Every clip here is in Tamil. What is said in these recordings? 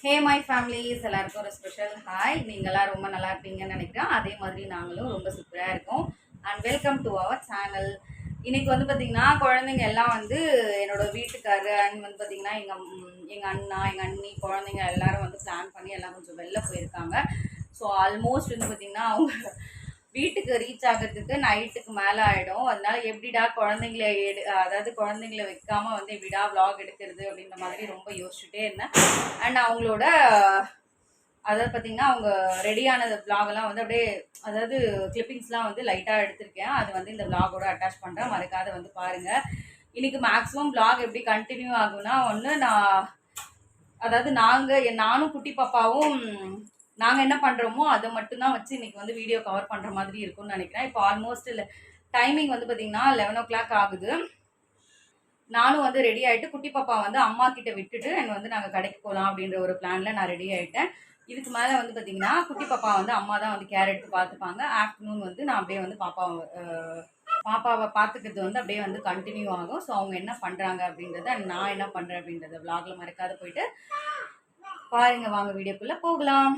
ஹே மை ஃபேமிலிஸ் எல்லாருக்கும் ஒரு ஸ்பெஷல் ஹாய் நீங்களாம் ரொம்ப நல்லா இருப்பீங்கன்னு நினைக்கிறேன். அதே மாதிரி நாங்களும் ரொம்ப சூப்பராக இருக்கோம். And welcome to our channel இன்றைக்கி வந்து பார்த்திங்கன்னா குழந்தைங்க எல்லாம் வந்து என்னோட வீட்டுக்காரர் அண்ட் வந்து பார்த்திங்கன்னா எங்கள் எங்கள் அண்ணா எங்கள் அண்ணி குழந்தைங்க எல்லோரும் வந்து பிளான் பண்ணி எல்லாம் கொஞ்சம் வெளில போயிருக்காங்க. ஸோ ஆல்மோஸ்ட் வந்து பார்த்திங்கன்னா அவங்க வீட்டுக்கு ரீச் ஆகிறதுக்கு நைட்டுக்கு மேலே ஆகிடும் அதனால எப்படிடா குழந்தைங்கள எடு அதாவது குழந்தைங்கள வைக்காமல் வந்து எப்படிடா வ்ளாக் எடுக்கிறது அப்படின்ற மாதிரி ரொம்ப யோசிச்சுட்டே இருந்தேன். அண்ட் அவங்களோட அதாவது பார்த்தீங்கன்னா அவங்க ரெடியானது vlog-எல்லாம் வந்து அப்படியே அதாவது கிளிப்பிங்ஸ்லாம் வந்து லைட்டாக எடுத்திருக்கேன். அது வந்து இந்த vlog-ஓட அட்டாச் பண்ணுறேன் மறக்காத வந்து பாருங்கள் இன்றைக்கி மேக்ஸிமம் vlog எப்படி கண்டினியூ ஆகும்னா ஒன்று நான் அதாவது நாங்கள் நானும் குட்டி பாப்பாவும் நாங்கள் என்ன பண்ணுறோமோ அதை மட்டும்தான் வச்சு இன்றைக்கி வந்து வீடியோ கவர் பண்ணுற மாதிரி இருக்கும்னு நினைக்கிறேன். இப்போ ஆல்மோஸ்ட் இல்லை டைமிங் வந்து பார்த்திங்கன்னா லெவன் ஓ கிளாக் ஆகுது. நானும் வந்து ரெடி ஆகிட்டு குட்டி பாப்பா வந்து அம்மா கிட்ட விட்டுட்டு என்னை வந்து நாங்கள் கடைக்கு போகலாம் அப்படின்ற ஒரு பிளானில் நான் ரெடி ஆகிட்டேன் இதுக்கு மேலே வந்து பார்த்தீங்கன்னா குட்டி பாப்பா வந்து அம்மா தான் வந்து கேர் எடுத்து பார்த்துப்பாங்க. ஆஃப்டர்நூன் வந்து நான் அப்படியே வந்து பாப்பாவை பாப்பாவை பார்த்துக்கிறது வந்து அப்படியே வந்து கண்டினியூ ஆகும். ஸோ அவங்க என்ன பண்ணுறாங்க அப்படின்றத நான் என்ன பண்ணுறேன் அப்படின்றத விலாகில் மறக்காத போயிட்டு பாருங்க. வாங்க வீடியோக்குள்ளே போகலாம்.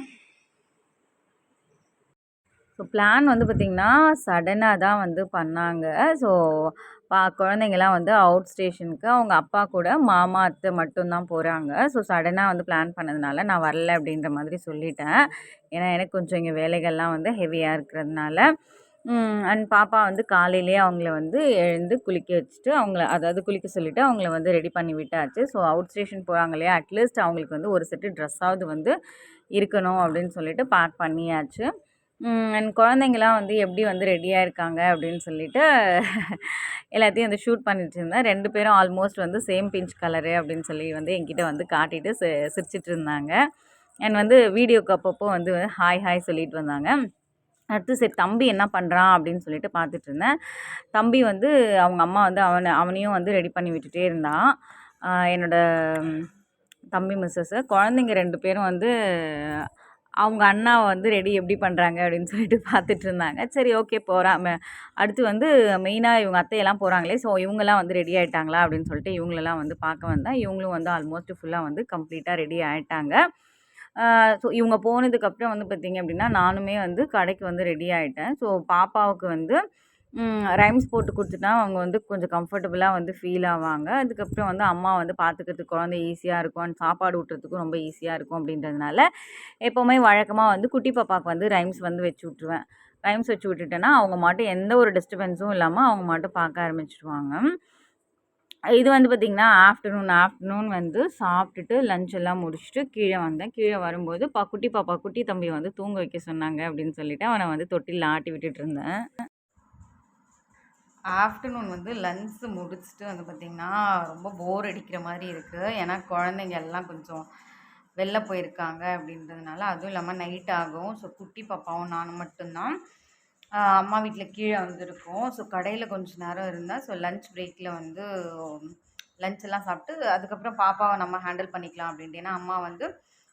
ஸோ பிளான் வந்து பார்த்திங்கன்னா சடனாக தான் வந்து பண்ணாங்க. ஸோ பா குழந்தைங்கள்லாம் வந்து அவுட் ஸ்டேஷனுக்கு அவங்க அப்பா கூட மாமா அத்தை மட்டும்தான் போகிறாங்க ஸோ சடனாக வந்து பிளான் பண்ணதுனால நான் வரல அப்படின்ற மாதிரி சொல்லிட்டேன். ஏன்னா எனக்கு கொஞ்சம் இங்கே வேலைகள்லாம் வந்து ஹெவியாக இருக்கிறதுனால. அண்ட் பாப்பா வந்து காலையிலேயே அவங்கள வந்து எழுந்து குளிக்க வச்சுட்டு அவங்கள அதாவது குளிக்க சொல்லிவிட்டு அவங்கள வந்து ரெடி பண்ணி விட்டாச்சு. ஸோ அவுட் ஸ்டேஷன் போகிறாங்க இல்லையா? அட்லீஸ்ட் அவங்களுக்கு வந்து ஒரு செட்டு ட்ரெஸ்ஸாவது வந்து இருக்கணும் அப்படின்னு சொல்லிட்டு பேக் பண்ணியாச்சு. என் குழந்தைங்களாம் வந்து எப்படி வந்து ரெடியாக இருக்காங்க அப்படின்னு சொல்லிட்டு எல்லாத்தையும் வந்து ஷூட் பண்ணிட்டு இருந்தேன். ரெண்டு பேரும் ஆல்மோஸ்ட் வந்து சேம் பிஞ்ச் கலரு அப்படின்னு சொல்லி வந்து என்கிட்ட வந்து காட்டிட்டு சி சிரிச்சிட்டு இருந்தாங்க. அண்ட் வந்து வீடியோக்கு அப்பப்போ வந்து ஹாய் ஹாய் சொல்லிட்டு வந்தாங்க. அடுத்து சரி தம்பி என்ன பண்ணுறான் அப்படின்னு சொல்லிட்டு பார்த்துட்டு இருந்தேன். தம்பி வந்து அவங்க அம்மா வந்து அவனை அவனையும் வந்து ரெடி பண்ணி விட்டுட்டே இருந்தான். என்னோட தம்பி மிஸ்ஸஸ்ஸு குழந்தைங்க ரெண்டு பேரும் வந்து அவங்க அண்ணா வந்து ரெடி எப்படி பண்ணுறாங்க அப்படின்னு சொல்லிட்டு பார்த்துட்டு இருந்தாங்க. சரி ஓகே போகிறான் அடுத்து வந்து மெயினாக இவங்க அத்தையெல்லாம் போகிறாங்களே ஸோ இவங்கெல்லாம் வந்து ரெடி ஆகிட்டாங்களா அப்படின்னு சொல்லிட்டு இவங்களெல்லாம் வந்து பார்க்க வந்தேன். இவங்களும் வந்து ஆல்மோஸ்ட் ஃபுல்லாக வந்து கம்ப்ளீட்டாக ரெடி ஆகிட்டாங்க ஸோ இவங்க போனதுக்கப்புறம் வந்து பார்த்திங்க அப்படின்னா நானுமே வந்து கடைக்கு வந்து ரெடி ஆகிட்டேன் ஸோ பாப்பாவுக்கு வந்து ரைம்ஸ் போட்டு கொடுத்துட்டா அவங்க வந்து கொஞ்சம் கம்ஃபர்டபுளாக வந்து ஃபீல் ஆவாங்க. அதுக்கப்புறம் வந்து அம்மா வந்து பார்த்துக்கிறதுக்கு குழந்தை ஈஸியாக இருக்கும். அண்ட் சாப்பாடு ஊட்டுறதுக்கும் ரொம்ப ஈஸியாக இருக்கும் அப்படின்றதுனால எப்போவுமே வழக்கமாக வந்து குட்டி பாப்பாவுக்கு வந்து ரைம்ஸ் வந்து வச்சு விட்ருவேன் ரைம்ஸ் வச்சு விட்டுட்டேன்னா அவங்க மாட்டும் எந்த ஒரு டிஸ்டர்பன்ஸும் இல்லாமல் அவங்க மட்டும் பார்க்க ஆரம்பிச்சிடுவாங்க இது வந்து பார்த்திங்கன்னா ஆஃப்டர்நூன் ஆஃப்டர்நூன் வந்து சாப்பிட்டுட்டு லஞ்ச் எல்லாம் முடிச்சுட்டு கீழே வந்தேன். கீழே வரும்போது பா குட்டி பாப்பா குட்டி தம்பி வந்து தூங்க வைக்க சொன்னாங்க அப்படின்னு சொல்லிட்டு அவனை வந்து தொட்டில் ஆட்டி விட்டுட்டு இருந்தேன். ஆஃப்டர்நூன் வந்து லன்ச் முடிச்சுட்டு வந்து பார்த்திங்கன்னா ரொம்ப போர் அடிக்கிற மாதிரி இருக்குது ஏன்னா குழந்தைங்க எல்லாம் கொஞ்சம் வெளில போயிருக்காங்க அப்படின்றதுனால அதுவும் இல்லாமல் நைட் ஆகும். ஸோ குட்டி பாப்பாவும் நானும் மட்டும்தான். அம்மா வீட்டில் கீழே வந்திருக்கோம். ஸோ கடையில் கொஞ்ச நேரம் இருந்தேன். ஸோ லன்ச் பிரேக்கில் வந்து லன்ச் எல்லாம் சாப்பிட்டு அதுக்கப்புறம் பாப்பாவை நம்ம ஹேண்டில் பண்ணிக்கலாம் அப்படின்ட்டு. ஏன்னா அம்மா வந்து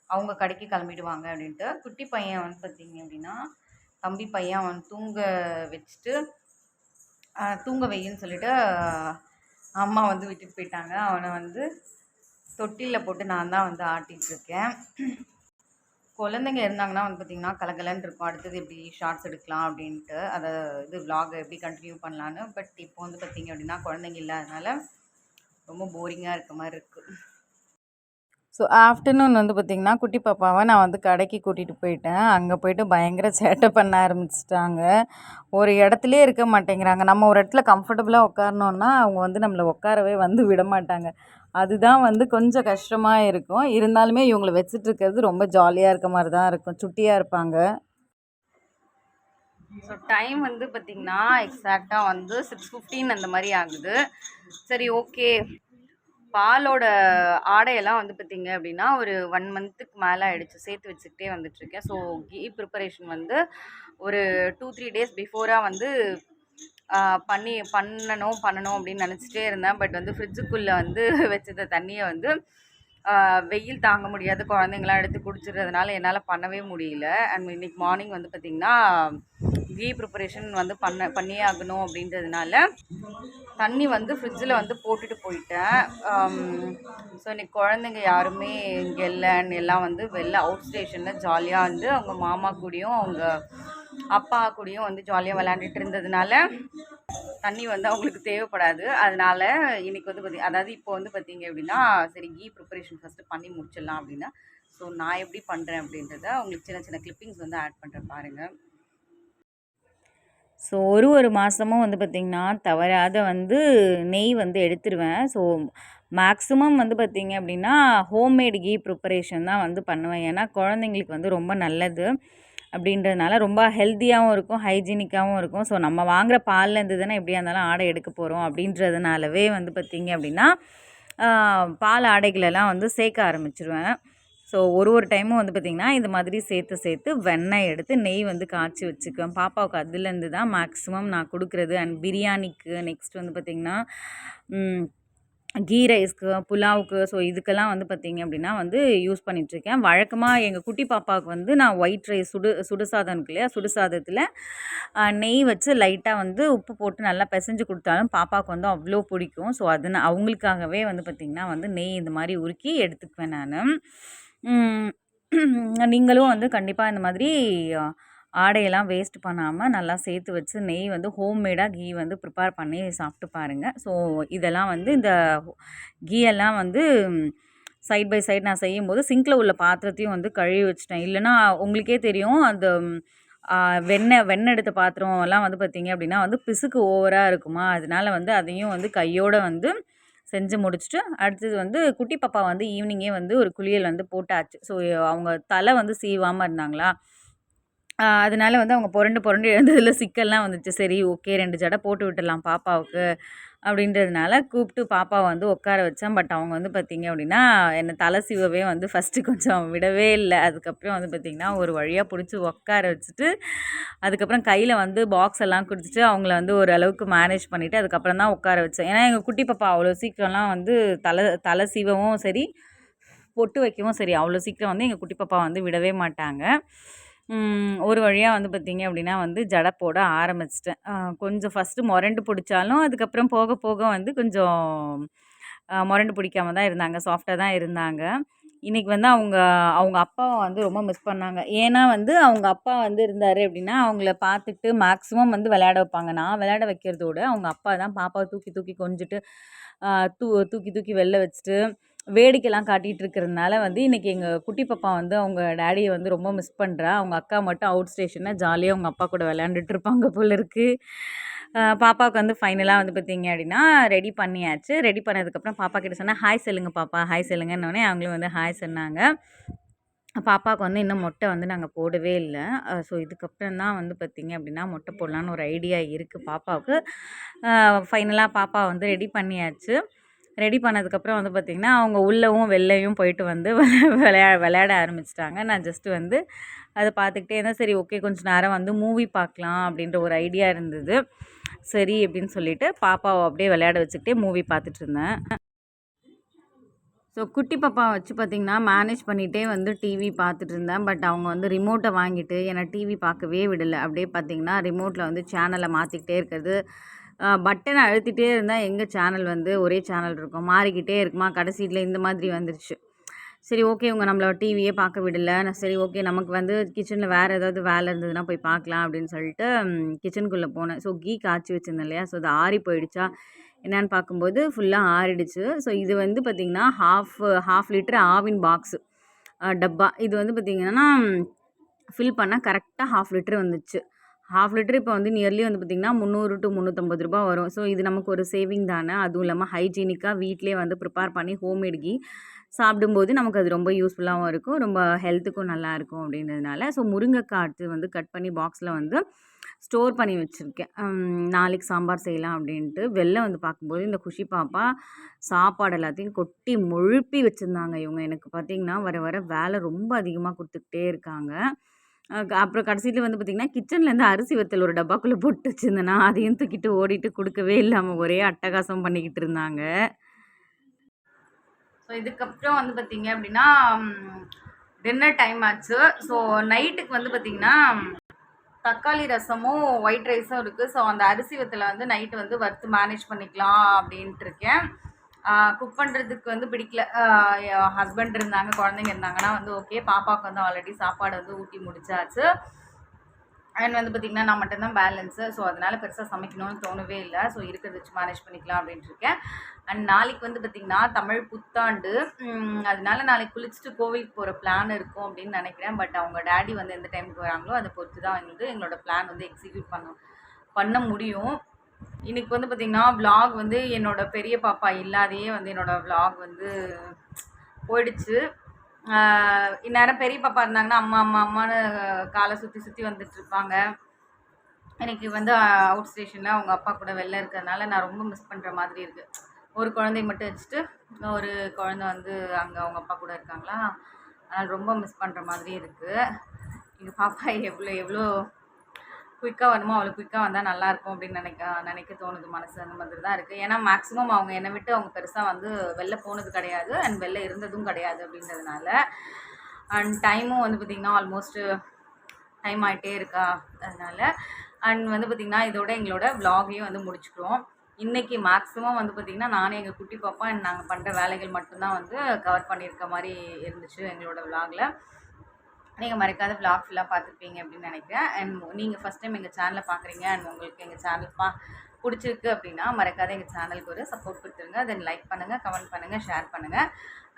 அவங்க கடைக்கு கிளம்பிடுவாங்க அப்படின்ட்டு. குட்டி பையன் வந்து பார்த்திங்க அப்படின்னா தம்பி பையன் அவன் தூங்க வச்சுட்டு தூங்க வையின்னு சொல்லிட்டு அம்மா வந்து விட்டுட்டு போயிட்டாங்க. அவனை வந்து தொட்டிலில் போட்டு நான் தான் வந்து ஆட்டிகிட்டு இருக்கேன். குழந்தைங்க இருந்தாங்கன்னா வந்து பார்த்திங்கன்னா கலகலன்னு இருக்கும். அடுத்தது எப்படி ஷார்ட்ஸ் எடுக்கலாம் அப்படின்ட்டு. அதை இது விலாக் எப்படி கண்டினியூ பண்ணலான்னு பட் இப்போ வந்து பார்த்திங்க அப்படின்னா குழந்தைங்க இல்லாதனால ரொம்ப போரிங்காக இருக்க மாதிரி இருக்குது ஸோ ஆஃப்டர்நூன் வந்து பார்த்திங்கன்னா குட்டி பாப்பாவை நான் வந்து கடைக்கு கூட்டிகிட்டு போயிட்டேன். அங்கே போயிட்டு பயங்கர சேட்டை பண்ண ஆரம்பிச்சிட்டாங்க. ஒரு இடத்துலையே இருக்க மாட்டேங்கிறாங்க. நம்ம ஒரு இடத்துல கம்ஃபர்டபுளாக உட்காரணுன்னா அவங்க வந்து நம்மளை உட்காரவே வந்து விட மாட்டாங்க. அதுதான் வந்து கொஞ்சம் கஷ்டமாக இருக்கும். இருந்தாலுமே இவங்களை வச்சுட்டு இருக்கிறது ரொம்ப ஜாலியாக இருக்க மாதிரி தான் இருக்கும். சுட்டியாக இருப்பாங்க. ஸோ டைம் வந்து பார்த்திங்கன்னா எக்ஸாக்டாக வந்து சிக்ஸ் ஃபிஃப்டீன் அந்த மாதிரி ஆகுது. சரி ஓகே பாலோட ஆடையெல்லாம் வந்து பார்த்திங்க அப்படின்னா ஒரு ஒன் மந்த்துக்கு மேலே ஆகிடுச்சு சேர்த்து வச்சுக்கிட்டே வந்துட்டுருக்கேன். ஸோ கீ ப்ரிப்பரேஷன் வந்து ஒரு டூ த்ரீ டேஸ் பிஃபோராக வந்து பண்ணி பண்ணணும் பண்ணணும் அப்படின்னு நினச்சிட்டே இருந்தேன். பட் வந்து ஃப்ரிட்ஜுக்குள்ளே வந்து வச்சத தண்ணியை வந்து வெயில் தாங்க முடியாத குழந்தைங்களாம் எடுத்து குடிச்சிடுறதுனால என்னால் பண்ணவே முடியல. அண்ட் இன்னைக்கு மார்னிங் வந்து பார்த்திங்கன்னா கீ ப்ரிப்பரேஷன் வந்து பண்ண பண்ணியே ஆகணும் அப்படின்றதுனால தண்ணி வந்து ஃப்ரிட்ஜில் வந்து போட்டுட்டு போயிட்டேன். ஸோ இன்னைக்கு குழந்தைங்க யாருமே இங்கே இல்லைன்னு எல்லாம் வந்து வெளில அவுட் ஸ்டேஷனில் ஜாலியாக வந்து அவங்க மாமா கூடயும் அவங்க அப்பா கூடயும் வந்து ஜாலியாக விளையாண்டுட்டு இருந்ததுனால தண்ணி வந்து அவங்களுக்கு தேவைப்படாது. அதனால் இன்றைக்கி வந்து பார்த்தி அதாவது இப்போ வந்து பார்த்தீங்க அப்படின்னா சரி கீ ப்ரிப்பரேஷன் ஃபஸ்ட்டு பண்ணி முடிச்சிடலாம் அப்படின்னா ஸோ நான் எப்படி பண்ணுறேன் அப்படின்றத உங்களுக்கு சின்ன சின்ன கிளிப்பிங்ஸ் வந்து ஆட் பண்ணுறேன் பாருங்கள் ஸோ ஒரு ஒரு மாதமும் வந்து பார்த்திங்கன்னா தவறாத வந்து நெய் வந்து எடுத்துருவேன். ஸோ மேக்ஸிமம் வந்து பார்த்திங்க அப்படின்னா ஹோம்மேட் கீ ப்ரிப்பரேஷன் தான் வந்து பண்ணுவேன். ஏன்னா குழந்தைங்களுக்கு வந்து ரொம்ப நல்லது அப்படின்றதுனால ரொம்ப ஹெல்த்தியாகவும் இருக்கும் ஹைஜீனிக்காகவும் இருக்கும். ஸோ நம்ம வாங்குகிற பால்லேருந்து தானே எப்படியா இருந்தாலும் ஆடை எடுக்க போகிறோம் அப்படின்றதுனாலவே வந்து பார்த்திங்க அப்படின்னா பால் ஆடைகளெல்லாம் வந்து சேர்க்க ஆரம்பிச்சிருவேன். ஸோ ஒரு ஒரு டைமும் வந்து பார்த்திங்கன்னா இந்த மாதிரி சேர்த்து சேர்த்து வெண்ணெய் எடுத்து நெய் வந்து காய்ச்சி வச்சுக்குவேன் பாப்பாவுக்கு அதுலேருந்து தான் மேக்ஸிமம் நான் கொடுக்குறது. அண்ட் பிரியாணிக்கு நெக்ஸ்ட் வந்து பார்த்திங்கன்னா கீ ரைஸ்க்கு புலாவுக்கு ஸோ இதுக்கெல்லாம் வந்து பார்த்திங்க அப்படின்னா வந்து யூஸ் பண்ணிகிட்ருக்கேன் வழக்கமாக எங்கள் குட்டி பாப்பாவுக்கு வந்து நான் ஒயிட் ரைஸ் சுடு சுடுசாதம் இருக்கு இல்லையா? சுடுசாதத்தில் நெய் வச்சு லைட்டாக வந்து உப்பு போட்டு நல்லா பிசைஞ்சு கொடுத்தாலும் பாப்பாவுக்கு வந்து அவ்வளோ பிடிக்கும். ஸோ அது நான் அவங்களுக்காகவே வந்து பார்த்திங்கன்னா வந்து நெய் இந்த மாதிரி உருக்கி எடுத்துக்குவேன் நான். நீங்களும் வந்து கண்டிப்பாக இந்த மாதிரி ஆடையெல்லாம் வேஸ்ட் பண்ணாமல் நல்லா சேர்த்து வச்சு நெய் வந்து ஹோம்மேடாக கீ வந்து ப்ரிப்பேர் பண்ணி சாப்பிட்டு பாருங்கள் ஸோ இதெல்லாம் வந்து இந்த கீயெல்லாம் வந்து சைட் பை சைட் நான் செய்யும்போது சிங்கில் உள்ள பாத்திரத்தையும் வந்து கழுவி வச்சிட்டேன். இல்லைன்னா உங்களுக்கே தெரியும் அந்த வெண்ணெய் வெண்ணெய் எடுத்த பாத்திரம் எல்லாம் வந்து பார்த்திங்க அப்படின்னா வந்து பிசுக்கு ஓவராக இருக்குமா? அதனால வந்து அதையும் வந்து கையோடு வந்து செஞ்சு முடிச்சுட்டு அடுத்தது வந்து குட்டி பாப்பா வந்து ஈவினிங்கே வந்து ஒரு குளியல் வந்து போட்டாச்சு. ஸோ அவங்க தலை வந்து சீவாமல் இருந்தாங்களா? அதனால வந்து அவங்க புரண்டு புரண்டு எழுந்ததில் சிக்கல்லாம் வந்துச்சு. சரி ஓகே ரெண்டு ஜடை போட்டு விட்டுடலாம் பாப்பாவுக்கு. அப்படின்றதுனால கூப்பிட்டு பாப்பாவை வந்து உட்கார வச்சேன். பட் அவங்க வந்து பார்த்திங்க அப்படின்னா என்னை தலை சீவவே வந்து ஃபஸ்ட்டு கொஞ்சம் விடவே இல்லை. அதுக்கப்புறம் வந்து பார்த்திங்கன்னா ஒரு வழியாக பிடிச்சி உட்கார வச்சுட்டு அதுக்கப்புறம் கையில் வந்து பாக்ஸ் எல்லாம் கொடுத்துட்டு அவங்கள வந்து ஒரு அளவுக்கு மேனேஜ் பண்ணிவிட்டு அதுக்கப்புறம் தான் உட்கார வச்சேன். ஏன்னா எங்கள் குட்டி பாப்பா அவ்வளோ சீக்கிரம்லாம் வந்து தலை தலை சீவவும் சரி பொட்டு வைக்கவும் சரி அவ்வளோ சீக்கிரம் வந்து எங்கள் குட்டி பாப்பா வந்து விடவே மாட்டாங்க. ஒரு வழியாக வந்து பார்த்திங்க அப்படின்னா வந்து ஜடை போட ஆரம்பிச்சிட்டேன். கொஞ்சம் ஃபஸ்ட்டு முரண்டு பிடிச்சாலும் அதுக்கப்புறம் போக போக வந்து கொஞ்சம் முரண்டு பிடிக்காம தான் இருந்தாங்க சாஃப்டாக தான் இருந்தாங்க. இன்றைக்கி வந்து அவங்க அவங்க அப்பாவை வந்து ரொம்ப மிஸ் பண்ணாங்க. ஏன்னா வந்து அவங்க அப்பா வந்து இருந்தார் அப்படின்னா அவங்கள பார்த்துட்டு மேக்ஸிமம் வந்து விளையாட வைப்பாங்க. நான் விளையாட வைக்கிறதோட அவங்க அப்பா தான் பாப்பாவை தூக்கி தூக்கி கொஞ்சிட்டு தூ தூக்கி தூக்கி வெளில வச்சுட்டு வேடிக்கைலாம் காட்டிகிட்டு இருக்கிறதுனால வந்து இன்றைக்கி எங்கள் குட்டி பாப்பா வந்து அவங்க டேடியை வந்து ரொம்ப மிஸ் பண்ணுறா அவங்க அக்கா மட்டும் அவுட் ஸ்டேஷனில் ஜாலியாக அவங்க அப்பா கூட விளையாண்டுட்டு இருப்பாங்க போல இருக்குது பாப்பாவுக்கு வந்து ஃபைனலாக வந்து பார்த்தீங்க அப்படின்னா ரெடி பண்ணியாச்சு. ரெடி பண்ணதுக்கப்புறம் பாப்பா கிட்ட சொன்னேன் ஹாய் சொல்லுங்க பாப்பா ஹாய் சொல்லுங்கன்னொடனே அவங்களும் வந்து ஹாய் சொன்னாங்க. பாப்பாவுக்கு வந்து இன்னும் மொட்டை வந்து நாங்கள் போடவே இல்லை. ஸோ இதுக்கப்புறம் தான் வந்து பார்த்திங்க அப்படின்னா மொட்டை போடலான்னு ஒரு ஐடியா இருக்குது பாப்பாவுக்கு. ஃபைனலாக பாப்பா வந்து ரெடி பண்ணியாச்சு. ரெடி பண்ணதுக்கப்புறம் வந்து பார்த்திங்கன்னா அவங்க உள்ளவும் வெளிலையும் போயிட்டு வந்து விளையா விளையாட ஆரம்பிச்சிட்டாங்க. நான் ஜஸ்ட்டு வந்து அதை பார்த்துக்கிட்டே இருந்தேன். சரி ஓகே கொஞ்சம் நேரம் வந்து மூவி பார்க்கலாம் அப்படின்ற ஒரு ஐடியா இருந்தது. சரி அப்படின்னு சொல்லிட்டு பாப்பாவை அப்படியே விளையாட வச்சுக்கிட்டே மூவி பார்த்துட்டு இருந்தேன். ஸோ குட்டி பாப்பா வச்சு பார்த்திங்கன்னா மேனேஜ் பண்ணிகிட்டே வந்து டிவி பார்த்துட்டு இருந்தேன். பட் அவங்க வந்து ரிமோட்டை வாங்கிட்டு என்னை டிவி பார்க்கவே விடலை. அப்படியே பார்த்திங்கன்னா ரிமோட்டில் வந்து சேனலை மாற்றிக்கிட்டே இருக்கிறது. பட்டனை அழுத்திட்டே இருந்தால் எங்கள் சேனல் வந்து ஒரே சேனல் இருக்கும். மாறிக்கிட்டே இருக்குமா? கடைசியில் இந்த மாதிரி வந்துருச்சு. சரி ஓகே இவங்க நம்மளை டிவியே பார்க்க விடலை. நான் சரி ஓகே நமக்கு வந்து கிச்சனில் வேறு ஏதாவது வேலை இருந்ததுன்னா போய் பார்க்கலாம் அப்படின்னு சொல்லிட்டு கிச்சனுக்குள்ளே போனேன். ஸோ கீ காய்ச்சி வச்சிருந்தேன் இல்லையா? ஸோ அது ஆறி போயிடுச்சா? என்னன்னு பார்க்கும்போது ஃபுல்லாக ஆறிடுச்சு. ஸோ இது வந்து பார்த்திங்கன்னா half half litre Aavin box டப்பா. இது வந்து பார்த்திங்கன்னா ஃபில் பண்ணால் கரெக்டாக ஹாஃப் லிட்டர் வந்துச்சு. ஹாஃப் லிட்டர் இப்போ வந்து நியர்லி வந்து பார்த்திங்கன்னா முந்நூறு டு முந்நூற்றம்பது ரூபா வரும். ஸோ இது நமக்கு ஒரு சேவிங் தானே. அதுவும் இல்லாமல் ஹைஜீனிக்காக வீட்டிலே வந்து ப்ரிப்பேர் பண்ணி ஹோம்மேட் கீ சாப்பிடும்போது நமக்கு அது ரொம்ப யூஸ்ஃபுல்லாகவும் இருக்கும். ரொம்ப ஹெல்த்துக்கும் நல்லாயிருக்கும் அப்படின்றதுனால. ஸோ முருங்கைக்காய் வந்து கட் பண்ணி பாக்ஸில் வந்து ஸ்டோர் பண்ணி வச்சுருக்கேன். நாளைக்கு சாம்பார் செய்யலாம் அப்படின்ட்டு. வெளில வந்து பார்க்கும்போது இந்த குஷி பாப்பா சாப்பாடு எல்லாத்தையும் கொட்டி முழுப்பி வச்சுருந்தாங்க இவங்க. எனக்கு பார்த்திங்கன்னா வர வர வேலை ரொம்ப அதிகமாக கொடுத்துக்கிட்டே இருக்காங்க. அப்புறம் கடைசியில் வந்து பார்த்திங்கன்னா கிச்சன்லேருந்து அரிசி வத்தல் ஒரு டப்பாக்குள்ளே போட்டு வச்சுருந்தேன்னா அதையும் தூக்கிட்டு ஓடிட்டு கொடுக்கவே இல்லாமல் ஒரே அட்டகாசம் பண்ணிக்கிட்டு இருந்தாங்க. ஸோ இதுக்கப்புறம் வந்து பார்த்திங்க அப்படின்னா டின்னர் டைம் ஆச்சு. ஸோ நைட்டுக்கு வந்து பார்த்திங்கன்னா தக்காளி ரசமும் ஒயிட் ரைஸும் இருக்குது ஸோ அந்த அரிசி வத்தில் வந்து நைட்டு வந்து வறுத்து மேனேஜ் பண்ணிக்கலாம் அப்படின்ட்டு இருக்கேன். குக் பண்ணுறதுக்கு வந்து பிடிக்கல. ஹஸ்பண்ட் இருந்தாங்க குழந்தைங்க இருந்தாங்கன்னா வந்து ஓகே பாப்பாவுக்கு வந்து ஆல்ரெடி சாப்பாடு வந்து ஊட்டி முடிச்சாச்சு. அண்ட் வந்து பார்த்திங்கன்னா நான் மட்டும்தான் பேலன்ஸு ஸோ அதனால் பெருசாக சமைக்கணும்னு தோணவே இல்லை. ஸோ இருக்கிறத வச்சு மேனேஜ் பண்ணிக்கலாம் அப்படின்ட்டு இருக்கேன். அண்ட் நாளைக்கு வந்து பார்த்திங்கன்னா தமிழ் புத்தாண்டு. அதனால நாளைக்கு குளிச்சுட்டு கோவிலுக்கு போகிற பிளான் இருக்கும் அப்படின்னு நினைக்கிறேன். பட் அவங்க டேடி வந்து எந்த டைமுக்கு வராங்களோ அதை பொறுத்து தான் வந்து எங்களோட பிளான் வந்து எக்ஸிக்யூட் பண்ண பண்ண முடியும். இன்றைக்கி வந்து பார்த்திங்கன்னா விலாக் வந்து என்னோட பெரிய பாப்பா இல்லாதையே வந்து என்னோடய விலாக் வந்து போயிடுச்சு. இந்நேரம் பெரிய பாப்பா இருந்தாங்கன்னா அம்மா அம்மா அம்மான்னு காலை சுற்றி சுற்றி வந்துட்டு இருப்பாங்க. எனக்கு வந்து அவுட் ஸ்டேஷனில் அவங்க அப்பா கூட வெளில இருக்கிறதுனால நான் ரொம்ப மிஸ் பண்ணுற மாதிரி இருக்குது ஒரு குழந்தைய மட்டும் வச்சுட்டு ஒரு குழந்தை வந்து அங்கே அவங்க அப்பா கூட இருக்காங்களா? அதனால் ரொம்ப மிஸ் பண்ணுற மாதிரி இருக்குது எங்கள் பாப்பா எவ்வளோ எவ்வளோ குயிக்காக வருமோ அவ்வளோ குயிக்காக வந்தால் நல்லாயிருக்கும் அப்படின்னு நினைக்க நினைக்க தோணுது மனசு அந்த மாதிரி தான் இருக்குது ஏன்னா மேக்ஸிமம் அவங்க என்னை விட்டு அவங்க பெருசாக வந்து வெளில போனது கிடையாது அண்ட் வெளில இருந்ததும் கிடையாது அப்படின்றதுனால. அண்ட் டைமும் வந்து பார்த்திங்கன்னா ஆல்மோஸ்ட்டு டைம் ஆகிட்டே இருக்கா அதனால். அண்ட் வந்து பார்த்திங்கன்னா இதோட எங்களோட விலாகையும் வந்து முடிச்சுக்கிறோம். இன்றைக்கி மேக்ஸிமம் வந்து பார்த்திங்கன்னா நானே எங்கள் குட்டி பாப்பா அண்ட் நாங்கள் பண்ணுற வேலைகள் மட்டும்தான் வந்து கவர் பண்ணியிருக்க மாதிரி இருந்துச்சு எங்களோட விலாகில் நீங்கள் மறக்காத vlog ஃபுல்லாக பார்த்துருப்பீங்க அப்படின்னு நினைக்கிறேன். அண்ட் நீங்கள் ஃபஸ்ட் டைம் எங்கள் சேனலை பார்க்குறீங்க அண்ட் உங்களுக்கு எங்கள் சேனல் பா பிடிச்சிருக்கு அப்படின்னா மறக்காத எங்கள் சேனலுக்கு ஒரு சப்போர்ட் கொடுத்துருங்க. தென் லைக் பண்ணுங்கள் கமெண்ட் பண்ணுங்கள் ஷேர் பண்ணுங்கள்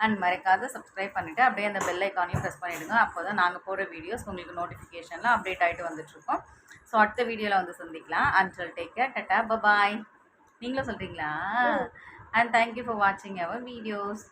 அண்ட் மறக்காத சப்ஸ்கிரைப் பண்ணிவிட்டு அப்படியே அந்த பெல் ஐக்கானையும் ப்ரெஸ் பண்ணிவிடுங்க அப்போ தான் நாங்கள் போடுற வீடியோஸ் உங்களுக்கு நோட்டிஃபிகேஷனில் அப்டேட் ஆகிட்டு வந்துட்டுருக்கோம். ஸோ அடுத்த வீடியோவில் வந்து சந்திக்கலாம். And take care tata bye bye நீங்களும் சொல்கிறீங்களா அண்ட் தேங்க்யூ ஃபார் வாட்சிங் அவர் வீடியோஸ்